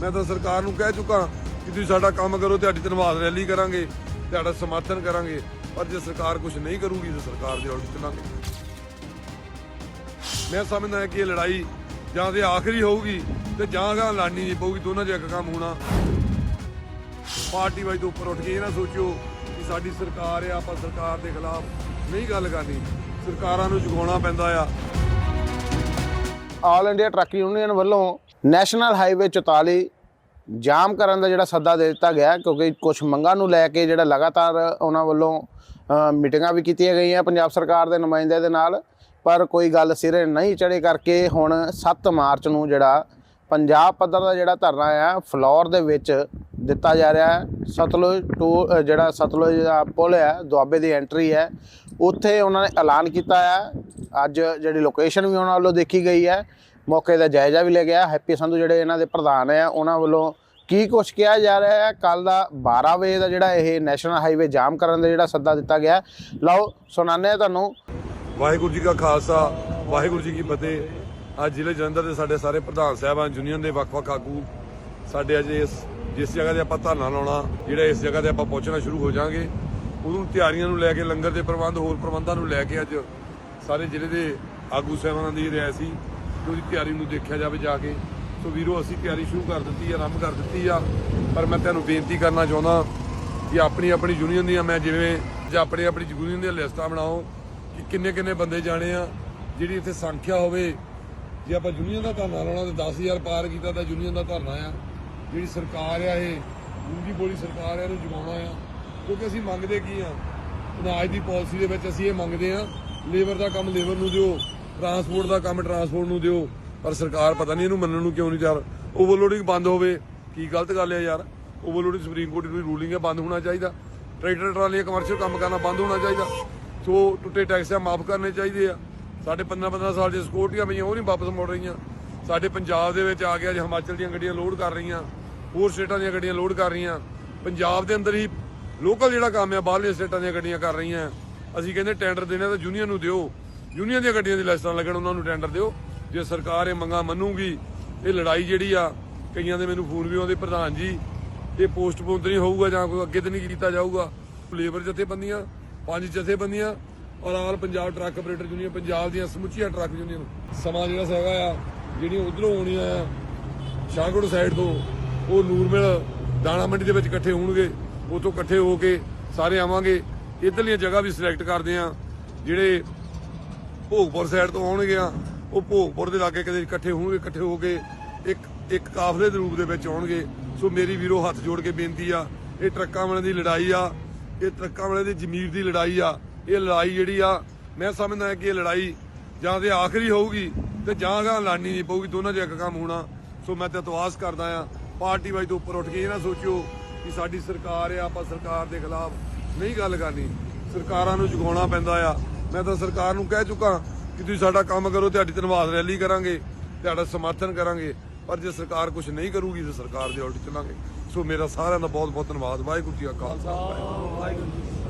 ਮੈਂ ਤਾਂ ਸਰਕਾਰ ਨੂੰ ਕਹਿ ਚੁੱਕਾ ਕਿ ਤੁਸੀਂ ਸਾਡਾ ਕੰਮ ਕਰੋ ਤੁਹਾਡੀ ਧੰਨਵਾਦ ਰੈਲੀ ਕਰਾਂਗੇ, ਤੁਹਾਡਾ ਸਮਰਥਨ ਕਰਾਂਗੇ। ਪਰ ਜੇ ਸਰਕਾਰ ਕੁਝ ਨਹੀਂ ਕਰੂਗੀ ਤਾਂ ਸਰਕਾਰ ਦੇ ਉਲਟ ਚੱਲਾਂਗੇ। ਮੈਂ ਸਮਝਦਾ ਹਾਂ ਕਿ ਇਹ ਲੜਾਈ ਜਾਂ ਤੇ ਆਖਰੀ ਹੋਊਗੀ ਤੇ ਜਾਂ ਗਾ ਲੜਨੀ ਨਹੀਂ ਪਊਗੀ, ਦੋਨਾਂ 'ਚ ਇੱਕ ਕੰਮ ਹੋਣਾ। ਪਾਰਟੀ ਵਾਈਜ਼ ਤੋਂ ਉੱਪਰ ਉੱਠ ਕੇ ਇਹ ਨਾ ਸੋਚਿਓ ਕਿ ਸਾਡੀ ਸਰਕਾਰ ਆ, ਆਪਾਂ ਸਰਕਾਰ ਦੇ ਖਿਲਾਫ ਨਹੀਂ ਗੱਲ ਕਰਨੀ। ਸਰਕਾਰਾਂ ਨੂੰ ਜਗਾਉਣਾ ਪੈਂਦਾ ਆ। ਆਲ ਇੰਡੀਆ ਟਰੱਕ ਯੂਨੀਅਨ ਵੱਲੋਂ ਨੈਸ਼ਨਲ ਹਾਈਵੇ 44 ਜਾਮ ਕਰਨ ਦਾ ਜਿਹੜਾ ਸੱਦਾ ਦੇ ਦਿੱਤਾ ਗਿਆ ਕਿਉਂਕਿ ਕੁਝ ਮੰਗਾਂ ਨੂੰ ਲੈ ਕੇ ਜਿਹੜਾ ਲਗਾਤਾਰ ਉਹਨਾਂ ਵੱਲੋਂ ਮੀਟਿੰਗਾਂ ਵੀ ਕੀਤੀਆਂ ਗਈਆਂ ਪੰਜਾਬ ਸਰਕਾਰ ਦੇ ਨੁਮਾਇੰਦਿਆਂ ਦੇ ਨਾਲ, ਪਰ ਕੋਈ ਗੱਲ ਸਿਰੇ ਨਹੀਂ ਚੜੇ ਕਰਕੇ ਹੁਣ 7 ਮਾਰਚ ਨੂੰ ਜਿਹੜਾ ਪੰਜਾਬ ਪੱਧਰ ਦਾ ਜਿਹੜਾ ਧਰਨਾ ਆ, ਫਲੋਰ ਦੇ ਵਿੱਚ ਦਿੱਤਾ ਜਾ ਰਿਹਾ ਹੈ। ਸਤਲੁਜ ਟੂ ਜਿਹੜਾ ਸਤਲੁਜ ਦਾ ਪੁਲ ਹੈ ਦੁਆਬੇ ਦੀ ਐਂਟਰੀ ਹੈ, ਉੱਥੇ ਉਹਨਾਂ ਨੇ ਐਲਾਨ ਕੀਤਾ ਹੈ ਅੱਜ ਜਿਹੜੀ ਲੋਕੇਸ਼ਨ ਵੀ ਉਹਨਾਂ ਵੱਲੋਂ ਦੇਖੀ ਗਈ ਹੈ ਮੌਕੇ ਦਾ ਜਾਇਜ਼ਾ ਵੀ ਲਿਆ ਗਿਆ। ਹੈਪੀ ਸੰਧੂ ਜਿਹੜੇ ਇਹਨਾਂ ਦੇ ਪ੍ਰਧਾਨ ਹੈ ਉਹਨਾਂ ਵੱਲੋਂ ਕੀ ਕੁਝ ਕਿਹਾ ਜਾ ਰਿਹਾ ਹੈ? ਕੱਲ ਦਾ 12 ਵਜੇ ਦਾ ਜਿਹੜਾ ਇਹ ਨੈਸ਼ਨਲ ਹਾਈਵੇ ਜਾਮ ਕਰਨ ਦਾ ਜਿਹੜਾ ਸੱਦਾ ਦਿੱਤਾ ਗਿਆ। ਲਓ, ਸੁਣਾਉਂਦੇ ਹਾਂ ਤੁਹਾਨੂੰ। ਵਾਹਿਗੁਰੂ ਜੀ ਕਾ ਖਾਲਸਾ, ਵਾਹਿਗੁਰੂ ਜੀ ਕੀ ਫਤਿਹ। ਅੱਜ ਜ਼ਿਲ੍ਹੇ ਜਲੰਧਰ ਦੇ ਸਾਡੇ ਸਾਰੇ ਪ੍ਰਧਾਨ ਸਾਹਿਬਾਨ, ਯੂਨੀਅਨ ਦੇ ਵੱਖ-ਵੱਖ ਆਗੂ, ਸਾਡੇ ਅੱਜ ਇਸ, ਜਿਸ ਜਗ੍ਹਾ ਤੇ ਆਪਾਂ ਧਰਨਾ ਲਾਉਣਾ, ਜਿਹੜਾ ਇਸ ਜਗ੍ਹਾ ਤੇ ਆਪਾਂ ਪਹੁੰਚਣਾ ਸ਼ੁਰੂ ਹੋ ਜਾਾਂਗੇ, ਉਹਨੂੰ ਤਿਆਰੀਆਂ ਨੂੰ ਲੈ ਕੇ, ਲੰਗਰ ਦੇ ਪ੍ਰਬੰਧ, ਹੋਰ ਪ੍ਰਬੰਧਾਂ ਨੂੰ ਲੈ ਕੇ ਅੱਜ ਸਾਰੇ ਜ਼ਿਲ੍ਹੇ ਦੇ ਆਗੂ ਸਾਹਿਬਾਨਾਂ ਦੀ ਰਾਇ ਸੀ। ਉਹਦੀ ਤਿਆਰੀ ਨੂੰ ਦੇਖਿਆ ਜਾਵੇ ਜਾ ਕੇ। ਸੋ ਵੀਰੋ, ਅਸੀਂ ਤਿਆਰੀ ਸ਼ੁਰੂ ਕਰ ਦਿੱਤੀ ਆ, ਆਰੰਭ ਕਰ ਦਿੱਤੀ ਆ। ਪਰ ਮੈਂ ਤੁਹਾਨੂੰ ਬੇਨਤੀ ਕਰਨਾ ਚਾਹੁੰਦਾ ਕਿ ਆਪਣੀ ਆਪਣੀ ਯੂਨੀਅਨ ਦੀਆਂ ਮੈਂ ਜਿਵੇਂ ਜਾਂ ਆਪਣੀ ਆਪਣੀ ਯੂਨੀਅਨ ਦੀਆਂ ਲਿਸਟਾਂ ਬਣਾਓ ਕਿ ਕਿੰਨੇ ਕਿੰਨੇ ਬੰਦੇ ਜਾਣੇ ਆ, ਜਿਹੜੀ ਇੱਥੇ ਸੰਖਿਆ ਹੋਵੇ। ਜੇ ਆਪਾਂ ਯੂਨੀਅਨ ਦਾ ਧਰਨਾ ਲਾਉਣਾ ਤੇ 10000 ਪਾਰ ਕੀਤਾ ਤਾਂ ਯੂਨੀਅਨ ਦਾ ਧਰਨਾ ਆ। ਜਿਹੜੀ ਸਰਕਾਰ ਆ ਇਹ, ਮੂੰਗੀ ਬੋਲੀ ਸਰਕਾਰ ਆ, ਇਹਨੂੰ ਜਗਾਉਣਾ ਆ। ਕਿਉਂਕਿ ਅਸੀਂ ਮੰਗਦੇ ਕੀ ਆ? ਅਨਾਜ ਦੀ ਪਾਲਿਸੀ ਦੇ ਵਿੱਚ ਅਸੀਂ ਇਹ ਮੰਗਦੇ ਆ, ਲੇਬਰ ਦਾ ਕੰਮ ਲੇਬਰ ਨੂੰ ਦਿਓ। ਟਰਾਂਸਪੋਰਟ ਦਾ ਕੰਮ ਟਰਾਂਸਪੋਰਟ ਨੂੰ ਦਿਓ, ਪਰ ਸਰਕਾਰ ਪਤਾ ਨਹੀਂ ਇਹਨੂੰ ਮੰਨਣ ਨੂੰ ਕਿਉਂ ਨਹੀਂ ਤਿਆਰ। ਓਵਰਲੋਡਿੰਗ ਬੰਦ ਹੋਵੇ, ਕੀ ਗਲਤ ਗੱਲ ਹੈ ਯਾਰ? ਓਵਰਲੋਡਿੰਗ ਸੁਪਰੀਮ ਕੋਰਟ ਦੀ ਰੂਲਿੰਗ ਹੈ, ਬੰਦ ਹੋਣਾ ਚਾਹੀਦਾ। ਟਰੈਕਟਰ ਟਰਾਲੀਆਂ ਕਮਰਸ਼ੀਅਲ ਕੰਮ ਕਰਨਾ ਬੰਦ ਹੋਣਾ ਚਾਹੀਦਾ। ਸੋ ਟੁੱਟੇ ਟੈਕਸ ਆ, ਮਾਫ ਕਰਨੇ ਚਾਹੀਦੇ ਆ। ਸਾਡੇ 15 15 ਸਾਲ ਦੇ ਸਿਕਿਉਰਟੀਆਂ ਪਈਆਂ, ਉਹ ਨਹੀਂ ਵਾਪਸ ਮੁੜ ਰਹੀਆਂ। ਸਾਡੇ ਪੰਜਾਬ ਦੇ ਵਿੱਚ ਆ ਗਿਆ ਅੱਜ ਹਿਮਾਚਲ ਦੀਆਂ ਗੱਡੀਆਂ ਲੋਡ ਕਰ ਰਹੀਆਂ, ਹੋਰ ਸਟੇਟਾਂ ਦੀਆਂ ਗੱਡੀਆਂ ਲੋਡ ਕਰ ਰਹੀਆਂ। ਪੰਜਾਬ ਦੇ ਅੰਦਰ ਹੀ ਲੋਕਲ ਜਿਹੜਾ ਕੰਮ ਆ, ਬਾਹਰਲੇ ਸਟੇਟਾਂ ਦੀਆਂ ਗੱਡੀਆਂ ਕਰ ਰਹੀਆਂ। ਅਸੀਂ ਕਹਿੰਦੇ ਟੈਂਡਰ ਦੇਣਾ ਤਾਂ ਯੂਨੀਅਨ ਨੂੰ ਦਿਓ। ਯੂਨੀਅਨ ਦੀਆਂ ਗੱਡੀਆਂ ਦੀ ਲਿਸਟਾਂ ਲੱਗਣ ਉਹਨਾਂ ਨੂੰ ਟੈਂਡਰ ਦਿਓ। ਜੇ ਸਰਕਾਰ ਇਹ ਮੰਗਾਂ ਮੰਨੂਗੀ, ਇਹ ਲੜਾਈ ਜਿਹੜੀ ਆ, ਕਈਆਂ ਦੇ ਮੈਨੂੰ ਫੋਨ ਵੀ ਆਉਂਦੇ, ਪ੍ਰਧਾਨ ਜੀ, ਇਹ ਪੋਸਟਪੋਨ ਤਾਂ ਨਹੀਂ ਹੋਊਗਾ ਜਾਂ ਕੋਈ ਅੱਗੇ ਤਾਂ ਨਹੀਂ ਕੀਤਾ ਜਾਊਗਾ। ਲੇਬਰ ਜਥੇਬੰਦੀਆਂ, ਪੰਜ ਜਥੇਬੰਦੀਆਂ ਔਰ all Punjab truck operator union, Punjab ਦੀਆਂ ਸਮੁੱਚੀਆਂ ਟਰੱਕ ਯੂਨੀਅਨ। ਸਮਾਂ ਜਿਹੜਾ ਹੈਗਾ ਆ, ਜਿਹੜੀਆਂ ਉਧਰੋਂ ਆਉਣੀਆਂ ਆ ਸ਼ਾਹਕੋਟ ਸਾਈਡ ਤੋਂ, ਉਹ ਨੂਰਮਿਲ ਦਾਣਾ ਮੰਡੀ ਦੇ ਵਿੱਚ ਇਕੱਠੇ ਹੋਣਗੇ। ਉਤੋਂ ਇਕੱਠੇ ਹੋ ਕੇ ਸਾਰੇ ਆਵਾਂਗੇ। ਇਧਰਲੀਆਂ ਜਗ੍ਹਾ ਵੀ ਸਿਲੈਕਟ ਕਰਦੇ ਆ, ਜਿਹੜੇ ਭੋਗਪੁਰ ਸਾਈਡ ਤੋਂ ਆਉਣਗੇ ਆ, ਉਹ ਭੋਗਪੁਰ ਦੇ ਲਾਗੇ ਕਦੇ ਇਕੱਠੇ ਹੋਣਗੇ, ਇਕੱਠੇ ਹੋ ਕੇ ਇੱਕ ਇੱਕ ਕਾਫਲੇ ਦੇ ਰੂਪ ਦੇ ਵਿੱਚ ਆਉਣਗੇ। ਸੋ ਮੇਰੀ ਵੀਰੋ ਹੱਥ ਜੋੜ ਕੇ ਬੇਨਤੀ ਆ, ਇਹ ਟਰੱਕਾਂ ਵਾਲਿਆਂ ਦੀ ਲੜਾਈ ਆ, ਇਹ ਟਰੱਕਾਂ ਵਾਲਿਆਂ ਦੀ ਜ਼ਮੀਰ ਦੀ ਲੜਾਈ ਆ, ਇਹ ਲੜਾਈ ਜਿਹੜੀ ਆ, ਮੈਂ ਸਮਝਦਾ ਕਿ ਇਹ ਲੜਾਈ ਜਾਂ ਤੇ ਆਖਰੀ ਹੋਊਗੀ ਤੇ ਜਾਂ ਗਾ ਲੜਨੀ ਨਹੀਂ ਪਊਗੀ, ਦੋਨਾਂ 'ਚ ਇੱਕ ਕੰਮ ਹੋਣਾ। ਸੋ ਮੈਂ ਤੇ ਤਵਾਸ ਕਰਦਾ ਆ, ਪਾਰਟੀ ਵਾਈਜ਼ ਤੋਂ ਉੱਪਰ ਉੱਠ ਕੇ ਇਹ ਨਾ ਸੋਚਿਓ ਕਿ ਸਾਡੀ ਸਰਕਾਰ ਆ, ਆਪਾਂ ਸਰਕਾਰ ਦੇ ਖਿਲਾਫ ਨਹੀਂ ਗੱਲ ਕਰਨੀ। ਸਰਕਾਰਾਂ ਨੂੰ ਜਗਾਉਣਾ ਪੈਂਦਾ ਆ ਮੈਂ ਤਾਂ ਸਰਕਾਰ ਨੂੰ ਕਹਿ ਚੁੱਕਾ ਕਿ ਤੁਸੀਂ ਸਾਡਾ ਕੰਮ ਕਰੋ ਤੁਹਾਡੀ ਧੰਨਵਾਦ ਰੈਲੀ ਕਰਾਂਗੇ, ਤੁਹਾਡਾ ਸਮਰਥਨ ਕਰਾਂਗੇ। ਪਰ ਜੇ ਸਰਕਾਰ ਕੁਝ ਨਹੀਂ ਕਰੂਗੀ ਤਾਂ ਸਰਕਾਰ ਦੇ ਉਲਟ ਚੱਲਾਂਗੇ। ਸੋ ਮੇਰਾ ਸਾਰਿਆਂ ਦਾ ਬਹੁਤ ਬਹੁਤ ਧੰਨਵਾਦ। ਵਾਹਿਗੁਰੂ ਜੀ ਕਾ ਖਾਲਸਾ, ਵਾਹਿਗੁਰੂ ਜੀ